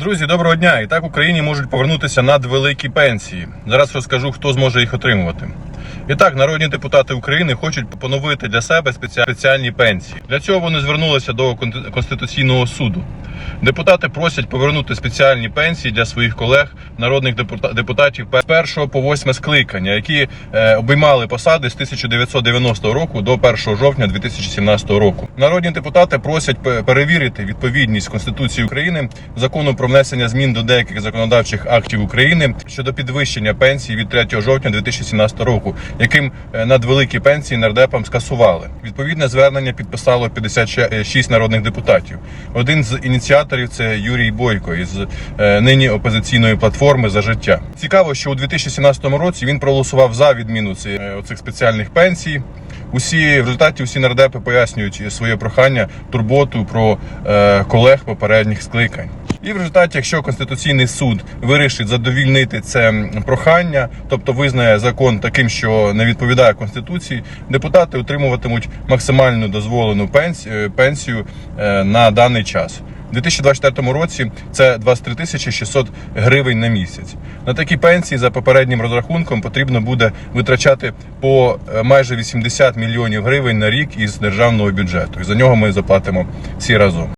Друзі, доброго дня! І так Україні можуть повернутися надвеликі пенсії. Зараз розкажу, хто зможе їх отримувати. І так, народні депутати України хочуть поновити для себе спеці- спеціальні пенсії. Для цього вони звернулися до Кон- Конституційного суду. Депутати просять повернути спеціальні пенсії для своїх колег, народних депута- депутатів з першого по восьме скликання, які е, обіймали посади з 1990 року до 1 жовтня 2017 року. Народні депутати просять перевірити відповідність Конституції України закону про внесення змін до деяких законодавчих актів України щодо підвищення пенсій від 3 жовтня 2017 року, яким е, надвеликі пенсії нардепам скасували. Відповідне звернення підписало 56 народних депутатів. Один з ініціаторів це Юрій Бойко із е, нині опозиційної платформи за життя. Цікаво, що у 2017 році він проголосував за відміну е, спеціальних пенсій. Усі в результаті усі нардепи пояснюють своє прохання, турботу про колег попередніх скликань. І в результаті, якщо Конституційний суд вирішить задовільнити це прохання, тобто визнає закон таким, що не відповідає конституції, депутати отримуватимуть максимальну дозволену пенсію, пенсію е, на даний час. У 2024 році це 23 тисячі 600 гривень на місяць. На такі пенсії за попереднім розрахунком потрібно буде витрачати по е, майже 80 мільйонів гривень на рік із державного бюджету. І за нього ми заплатимо всі разом.